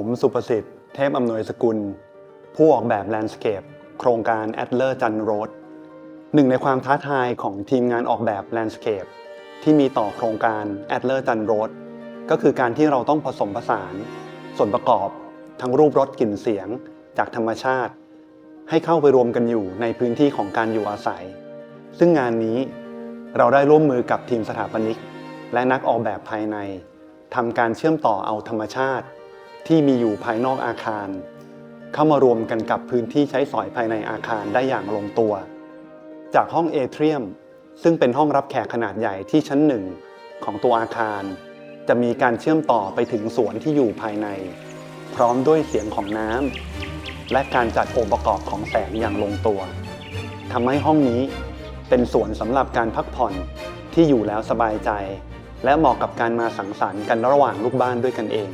ผมสุประสิทธิ์ เทพอำนวยสกุล ผู้ออกแบบแลนด์สเคปโครงการ Adler จันโรดหนึ่งในความท้าทายของทีมงานออกแบบแลนด์สเคปที่มีต่อโครงการ Adler จันโรดก็คือการที่เราต้องผสมผสาน ส่วนประกอบทั้งรูปรสกลิ่นเสียง จากธรรมชาติ ให้เข้าไปรวมกันอยู่ในพื้นที่ของการอยู่อาศัย ซึ่งงานนี้เราได้ร่วมมือกับทีมสถาปนิก และนักออกแบบภายในทำการเชื่อมต่อเอาธรรมชาติ ที่มีอยู่ภายนอกอาคาร เข้ามารวมกันกับพื้นที่ใช้สอยภายในอาคารได้อย่างลงตัว จากห้องเอเทรียม ซึ่งเป็นห้องรับแขกขนาดใหญ่ที่ชั้นหนึ่งของตัวอาคาร จะมีการเชื่อมต่อไปถึงสวนที่อยู่ภายใน พร้อมด้วยเสียงของน้ำและการจัดองค์ประกอบของแสงอย่างลงตัวทำให้ห้องนี้เป็นสวนสำหรับการพักผ่อนที่อยู่แล้วสบายใจ และเหมาะกับการมาสังสรรค์กันระหว่างลูกบ้านด้วยกันเอง